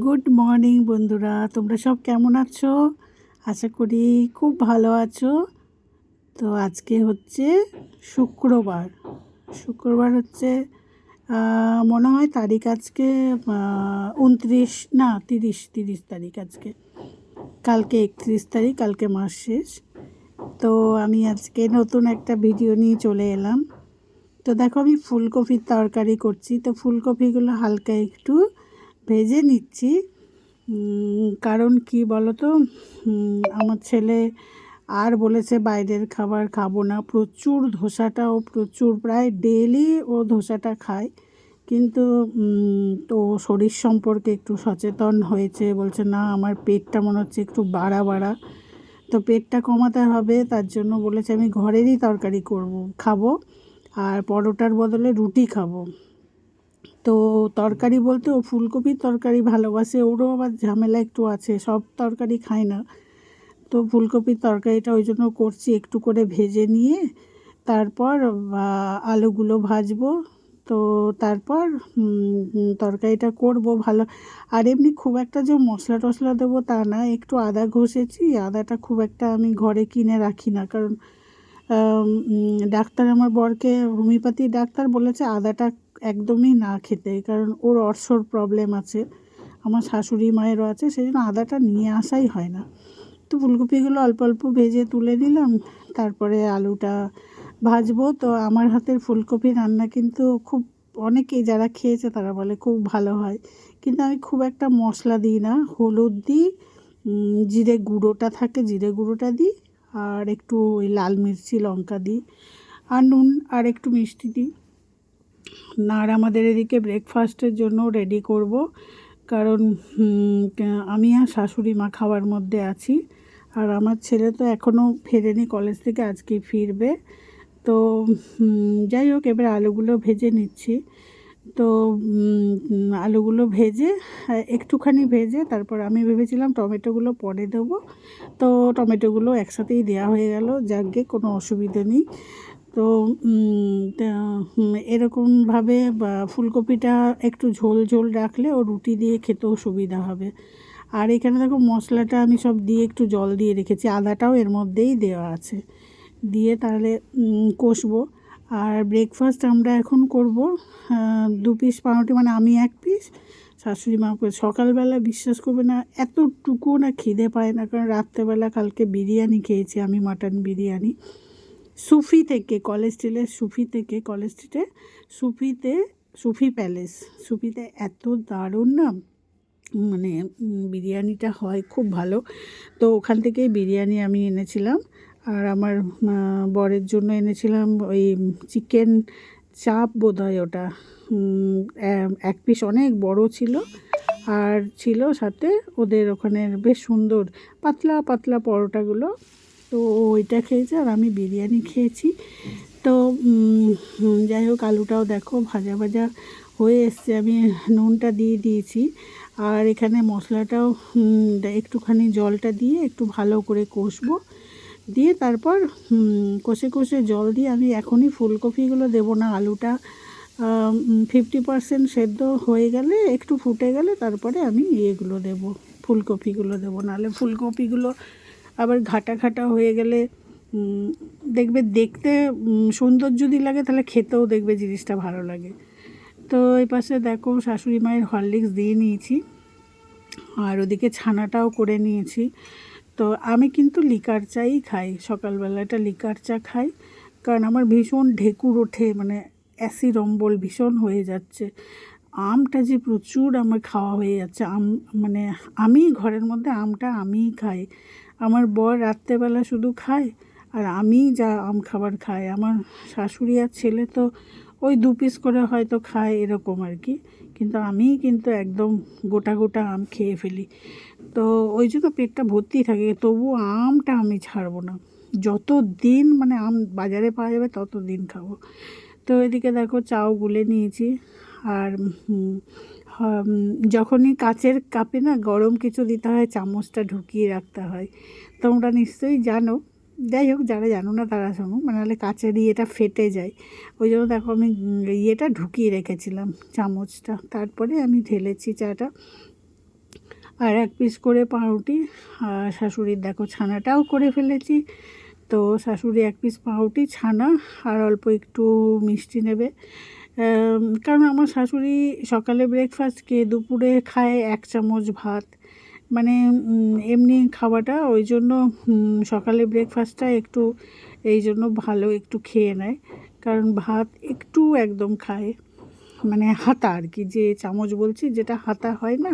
Good morning বন্ধুরা। তোমরা সব কেমন আছো? আশা করি খুব ভালো আছো। তো আজকে হচ্ছে শুক্রবার। শুক্রবার হচ্ছে মনে হয় তারিখ আজকে উনত্রিশ, না, তিরিশ তিরিশ তারিখ আজকে। কালকে একত্রিশ তারিখ, কালকে মাস শেষ। তো আমি আজকে নতুন একটা ভিডিও নিয়ে চলে এলাম। তো দেখো আমি ফুলকপির তরকারি করছি। তো ফুলকপিগুলো হালকা একটু ভেজে নিচ্ছি। কারণ কি বলো তো আমার ছেলে আর বলেছে বাইরের খাবার খাব না। প্রচুর ধোসাটাও প্রচুর, প্রায় ডেলি ও ধোসাটা খায়। কিন্তু তো শরীর সম্পর্কে একটু সচেতন হয়েছে। বলছে, না, আমার পেটটা মনে হচ্ছে একটু বাড়া বাড়া। তো পেটটা কমাতে হবে। তার জন্য বলেছে, আমি ঘরেরই তরকারি করব, খাব। আর পরোটার বদলে রুটি খাব। তো তরকারি বলতে ও ফুলকপির তরকারি ভালোবাসে, ওরও আবার ঝামেলা একটু আছে, সব তরকারি খায় না। তো ফুলকপির তরকারিটা ওই জন্য করছি, একটু করে ভেজে নিয়ে, তারপর আলুগুলো ভাজবো। তো তারপর তরকারিটা করব ভালো। আর এমনি খুব একটা যে মশলা টশলা দেবো তা না, একটু আদা ঘষেছি, আদাটা খুব একটা আমি ঘরে কিনে রাখি না। কারণ ডাক্তার আমার বরকে, হোমিওপ্যাথি ডাক্তার বলেছে, আদাটা একদমই না খেতে, কারণ ওর অর্শর প্রবলেম আছে, আমার শাশুড়ি মায়েরও আছে সেই জন্য আদাটা নিয়ে আসাই হয় না। তো ফুলকপিগুলো অল্প অল্প ভেজে তুলে নিলাম, তারপরে আলুটা ভাজবো। তো আমার হাতের ফুলকপি রান্না কিন্তু খুব অনেকেই যারা খেয়েছে তারা বলে খুব ভালো হয়, কিন্তু আমি খুব একটা মশলা দিই না। হলুদ দিই জিরে গুঁড়োটা থাকে, জিরে গুঁড়োটা দিই, আর একটু ওই লাল মির্চি লঙ্কা দিই, আর নুন, আর একটু মিষ্টি দিই। আর আমাদের এদিকে ব্রেকফাস্টের জন্য রেডি করব। কারণ আমি আর শাশুড়ি মা খাওয়ার মধ্যে আছি। আর আমার ছেলে তো এখনও ফেরেনি কলেজ থেকে আজকে ফিরবে। তো যাই হোক, এবার আলুগুলো ভেজে নিচ্ছি। তো আলুগুলো ভেজে, একটুখানি ভেজে তারপর আমি ভেবেছিলাম টমেটোগুলো পরে দেবো। তো, টমেটোগুলো একসাথেই দেওয়া হয়ে গেল, যাকে কোনো অসুবিধে নেই। তো এরকমভাবে ফুলকপিটা একটু ঝোল ঝোল রাখলে ও রুটি দিয়ে খেতেও সুবিধা হবে। আর এখানে দেখো মশলাটা আমি সব দিয়ে একটু জল দিয়ে রেখেছি, আদাটাও এর মধ্যেই দেওয়া আছে। দিয়ে তাহলে কষবো। আর ব্রেকফাস্ট আমরা এখন করব দু পিস পাউরুটি মানে আমি এক পিস শাশুড়ি মা সকালবেলা বিশ্বাস করবে না এতটুকু না খিদে পায় না, কারণ রাত্রেবেলা কালকে বিরিয়ানি খেয়েছি, আমি মাটন বিরিয়ানি। সুফি থেকে কলেজ স্ট্রিটের সুফি থেকে কলেজ স্ট্রিটে সুফিতে, সুফি প্যালেস সুফিতে এত দারুণ না? মানে বিরিয়ানিটা হয় খুব ভালো। তো ওখান থেকেই বিরিয়ানি আমি এনেছিলাম। আর আমার বরের জন্য এনেছিলাম ওই চিকেন চাপ বোধ হয় ওটা এক পিস অনেক বড় ছিল। আর ছিল সাথে ওদের ওখানে বেশ সুন্দর পাতলা পাতলা পরোটাগুলো। তো ওইটা খেয়েছে আর আমি বিরিয়ানি খেয়েছি। তো যাই হোক, আলুটাও দেখো, ভাজা ভাজা হয়ে এসছে। আমি নুনটা দিয়ে দিয়েছি। আর এখানে মশলাটাও একটুখানি জলটা দিয়ে একটু ভালো করে কষবো। দিয়ে তারপর কষে কষে জল দিয়ে আমি এখনই ফুলকপিগুলো দেবো না। আলুটা ফিফটি পার্সেন্ট সেদ্ধ হয়ে গেলে, একটু ফুটে গেলে তারপরে আমি ইয়েগুলো দেবো, ফুলকপিগুলো দেবো। নাহলে ফুলকপিগুলো আবার ঘাটা ঘাটা হয়ে গেলে দেখবে দেখতে সৌন্দর্য সুন্দর যদি লাগে তাহলে খেতেও দেখবে জিনিসটা ভালো লাগে। তো এই পাশে দেখো শাশুড়ি মায়ের হরলিক্স দিয়ে নিয়েছি, আর ওদিকে ছানাটাও করে নিয়েছি। তো আমি কিন্তু লিকার চাই খাই সকালবেলাটা লিকার চা খাই, কারণ আমার ভীষণ ঢেকুর ওঠে মানে অ্যাসিড অম্বল ভীষণ হয়ে যাচ্ছে। আমটা যে প্রচুর আমার খাওয়া হয়ে যাচ্ছে, আম মানে আমি ঘরের মধ্যে আমটা আমিই খাই। আমার বর রাত্রেবেলা শুধু খায় আর আমি যা আম খাবার খাই। আমার শাশুড়ি আর ছেলে তো ওই দু পিস করে হয়তো খায় এরকম আর কি। কিন্তু আমি কিন্তু একদম গোটা গোটা আম খেয়ে ফেলি। তো ওই জন্য পেটটা ভর্তি থাকে, তবু আমটা আমি ছাড়বো না। যত দিন মানে আম বাজারে পাওয়া যাবে তত দিন খাব। তো এদিকে দেখো চাও গুলে নিয়েছি। আর যখনই কাচের কাপে না গরম কিছু দিতে হয়, চামচটা ঢুকিয়ে রাখতে হয়। তোমরা নিশ্চয়ই জানো, যাই হোক, যারা জানো না তারা শোনো মানে নাহলে কাচের ইয়েটা ফেটে যায়। ওই জন্য দেখো আমি ইয়েটা ঢুকিয়ে রেখেছিলাম, চামচটা। তারপরে আমি ঢেলেছি চাটা। আর এক পিস করে পাউরুটি, আর শাশুড়ির দেখো ছানাটাও করে ফেলেছি। তো শাশুড়ি এক পিস পাউরুটি, ছানা, আর অল্প একটু মিষ্টি নেবে। কারণ আমার শাশুড়ি সকালে ব্রেকফাস্ট খেয়ে দুপুরে খায় এক চামচ ভাত। মানে এমনি খাওয়াটা ওই জন্য সকালে ব্রেকফাস্টটা একটু এই জন্য ভালো একটু খেয়ে নেয়। কারণ ভাত একটু একদম খায়। মানে হাতা আর কি, যে চামচ বলছি, যেটা হাতা হয় না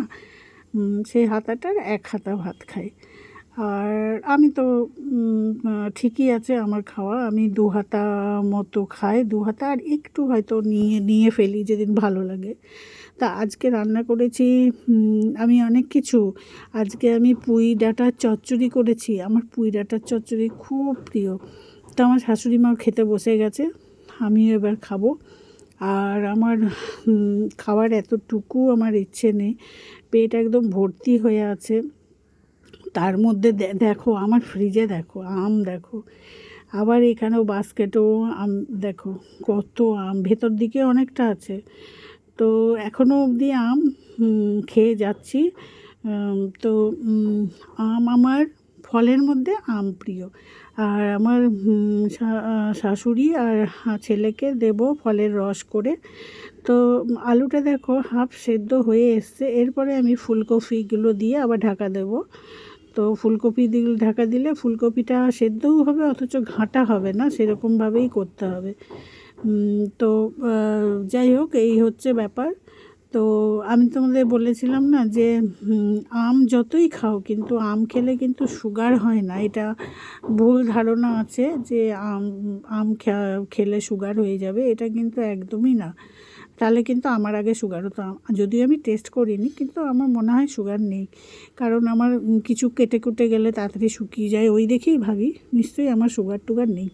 সেই হাতাটার এক হাতা ভাত খাই আর আমি তো ঠিকই আছে আমার খাওয়া। আমি দু হাতা মতো খাই, দু হাতা আর একটু হয়তো নিয়ে নিয়ে ফেলি যেদিন ভালো লাগে। তা আজকে রান্না করেছি আমি অনেক কিছু। আজকে আমি পুঁই ডাঁটার চচ্চড়ি করেছি। আমার পুঁই ডাঁটার চচ্চড়ি খুব প্রিয়। তো আমার শাশুড়ি মাও খেতে বসে গেছে, আমিও এবার খাব। আর আমার খাওয়ার এতটুকু আমার ইচ্ছে নেই। পেট একদম ভর্তি হয়ে আছে। তার মধ্যে দেখো, আমার ফ্রিজে দেখো, আম দেখো, আবার এখানেও বাস্কেটেও, আম দেখো, কত আম, ভেতর দিকে অনেকটা আছে। তো এখনও অবধি আম খেয়ে যাচ্ছি। তো আম আমার ফলের মধ্যে আম প্রিয়। আর আমার শাশুড়ি আর ছেলেকে দেব ফলের রস করে। তো, আলুটা দেখো, হাফ সেদ্ধ হয়ে এসছে। এরপরে আমি ফুলকপিগুলো দিয়ে আবার ঢাকা দেব। তো ফুলকপি দিল, ঢাকা দিলে ফুলকপিটা সেদ্ধও হবে, অথচ ঘাঁটা হবে না, সেরকমভাবেই করতে হবে। তো যাই হোক, এই হচ্ছে ব্যাপার। তো আমি তোমাদের বলেছিলাম না যে আম যতই খাও, কিন্তু আম খেলে কিন্তু সুগার হয় না। এটা ভুল ধারণা আছে যে আম আম খেলে সুগার হয়ে যাবে, এটা কিন্তু একদমই না। তাহলে কিন্তু আমার আগে সুগার হতো। যদিও আমি টেস্ট করিনি, কিন্তু আমার মনে হয় সুগার নেই। কারণ আমার কিছু কেটে কুটে গেলে তাড়াতাড়ি শুকিয়ে যায়, ওই দেখেই ভাবি, নিশ্চয়ই আমার সুগার টুগার নেই।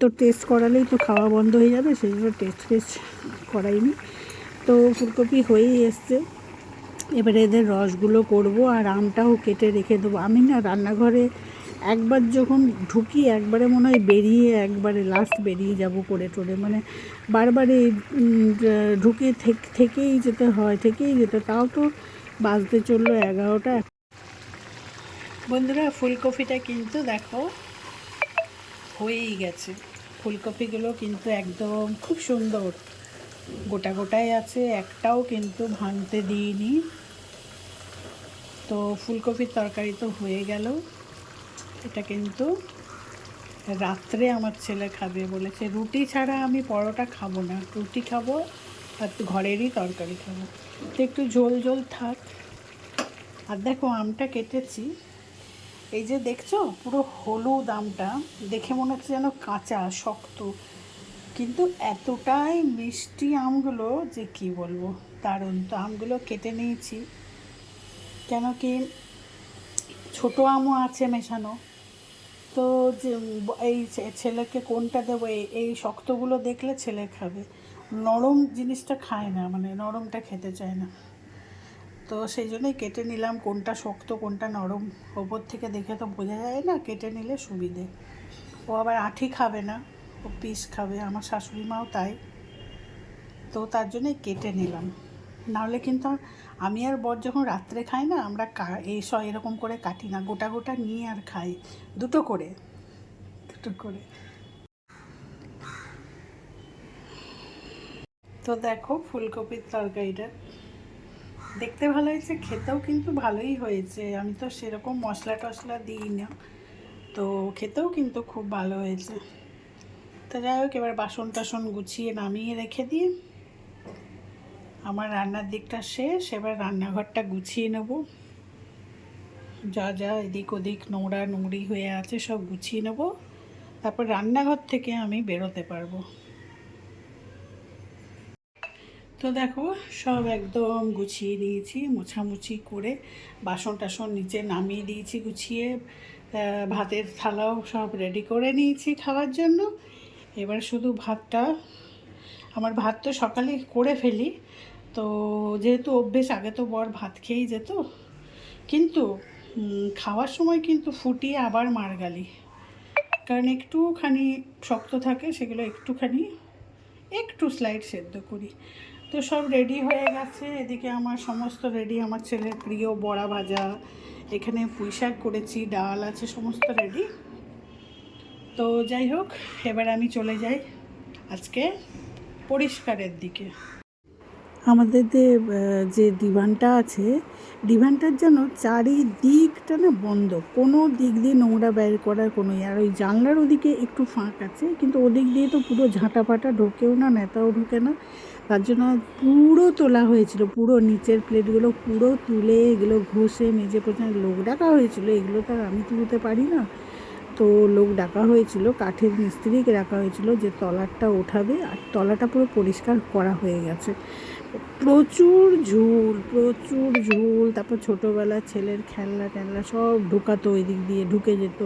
তো টেস্ট করালেই তো খাওয়া বন্ধ হয়ে যাবে, সেই জন্য টেস্ট টেস্ট করাইনি। তো ফুলকপি হয়েই এসছে। এবারে এদের রসগুলো করব আর আমটাও কেটে রেখে দেবো। আমি না রান্নাঘরে একবার যখন ঢুকি, একবারে মনে হয় বেরিয়ে, একবারে লাস্ট বেরিয়ে যাব করে টোরে। মানে বারবার এই ঢুকে থেক- থেকেই যেতে হয়, থেকেই যেতে তাও তো বাজতে চলল এগারোটা। বন্ধুরা, ফুলকপিটা কিন্তু দেখো হয়েই গেছে। ফুলকপিগুলো কিন্তু একদম খুব সুন্দর। গোটা গোটাই আছে, একটাও কিন্তু ভাঙতে দিইনি। তো ফুলকপির তরকারি তো হয়ে গেল। এটা কিন্তু রাত্রে আমার ছেলে খাবে বলেছে। রুটি ছাড়া আমি পরোটা খাব না। রুটি খাব আর ঘরেরই তরকারি খাব। তো একটু ঝোল ঝোল থাক। আর দেখো আমটা কেটেছি। এই যে দেখছ, পুরো হলুদ আমটা। দেখে মনে হচ্ছে যেন কাঁচা, শক্ত। কিন্তু এতটাই মিষ্টি আমগুলো যে কি বলব, দারুণ। তো আমগুলো কেটে নিয়েছি। কেন কি ছোটো আমও আছে মেশানো। তো যে, এই ছেলেকে কোনটা দেবো, এই শক্তগুলো দেখলে ছেলে খাবে। নরম জিনিসটা খায় না মানে নরমটা খেতে চায় না। তো সেই জন্যই কেটে নিলাম কোনটা শক্ত, কোনটা নরম। ওপর থেকে দেখে তো বোঝা যায় না, কেটে নিলে সুবিধে। ও আবার আঠি খাবে না, ও পিস খাবে, আমার শাশুড়ি মাও তাই। তো তার জন্যই কেটে নিলাম। নাহলে কিন্তু আমি আর বর যখন রাত্রে খাই না, আমরা এই সব এরকম করে কাটি না, গোটা গোটা নিয়ে আর খাই। দুটো করে। দুটো করে। তো দেখো ফুলকপির তরকারিটা। দেখতে ভালো হয়েছে, খেতেও কিন্তু ভালোই হয়েছে। আমি তো সেরকম মশলা টশলা দিই না। তো খেতেও কিন্তু খুব ভালো হয়েছে। তো যাই হোক, এবার বাসন টাসন গুছিয়ে নামিয়ে রেখে দিই আমার রান্নার দিকটা শেষ, এবার রান্নাঘরটা গুছিয়ে নেব। যা যা এদিক ওদিক নোংরা নোংরি হয়ে আছে সব গুছিয়ে নেব। তারপর রান্নাঘর থেকে আমি বেরোতে পারব। তো দেখো, সব একদম গুছিয়ে দিয়েছি মোছামুছি করে বাসন টাসন নিচে নামিয়ে দিয়েছি গুছিয়ে। ভাতের থালাও সব রেডি করে নিয়েছি খাওয়ার জন্য। এবার শুধু ভাতটা, আমার ভাত তো সকালে করে ফেলি তো যেহেতু অভ্যেস, আগে তো বর ভাত খেয়েই যেত। কিন্তু খাওয়ার সময় কিন্তু ফুটিয়ে আবার মারগালি কারণ একটুখানি শক্ত থাকে, সেগুলো একটুখানি, একটু স্লাইড সেদ্ধ করি। তো সব রেডি হয়ে গেছে। এদিকে আমার সমস্ত রেডি আমার ছেলের প্রিয়, বড়া ভাজা, এখানে পুঁই শাক করেছি, ডাল আছে, সমস্ত রেডি তো যাই হোক, এবার আমি চলে যাই আজকে পরিষ্কারের দিকে। আমাদের যে ডিভানটা আছে ডিভানটার যেন চারিদিকটা না বন্ধ। কোনো দিক দিয়ে নোংরা বের করার কোনো ইয়ে আর ওই জানলার ওদিকে একটু ফাঁক আছে, কিন্তু ওদিক দিয়ে তো পুরো ঝাঁটা ফাটা ঢোকেও না, নেতাও ঢোকে না। তার জন্য পুরো তোলা হয়েছিল, পুরো নিচের প্লেটগুলো পুরো তুলে এগুলো ঘষে মেজে পর্যন্ত লোক ডাকা হয়েছিল, এগুলো তো আর আমি তুলতে পারি না। তো লোক ডাকা হয়েছিল, কাঠের মিস্ত্রিকে ডাকা হয়েছিল যে তলারটা ওঠাবে, আর তলাটা পুরো পরিষ্কার করা হয়ে গেছে। প্রচুর ঝুল প্রচুর ঝুল। তারপর ছোটোবেলা ছেলের খেলনা টেলনা সব ঢুকাতো ওই দিক দিয়ে, ঢুকে যেত।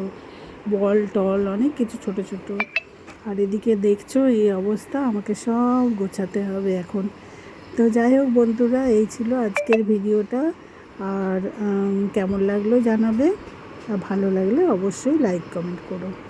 বল, টল, অনেক কিছু ছোট ছোট। আর এদিকে দেখছ এই অবস্থা, আমাকে সব গোছাতে হবে এখন। তো যাই হোক বন্ধুরা, এই ছিল আজকের ভিডিওটা। আর কেমন লাগল জানাবে? ভালো লাগলে অবশ্যই লাইক কমেন্ট করো।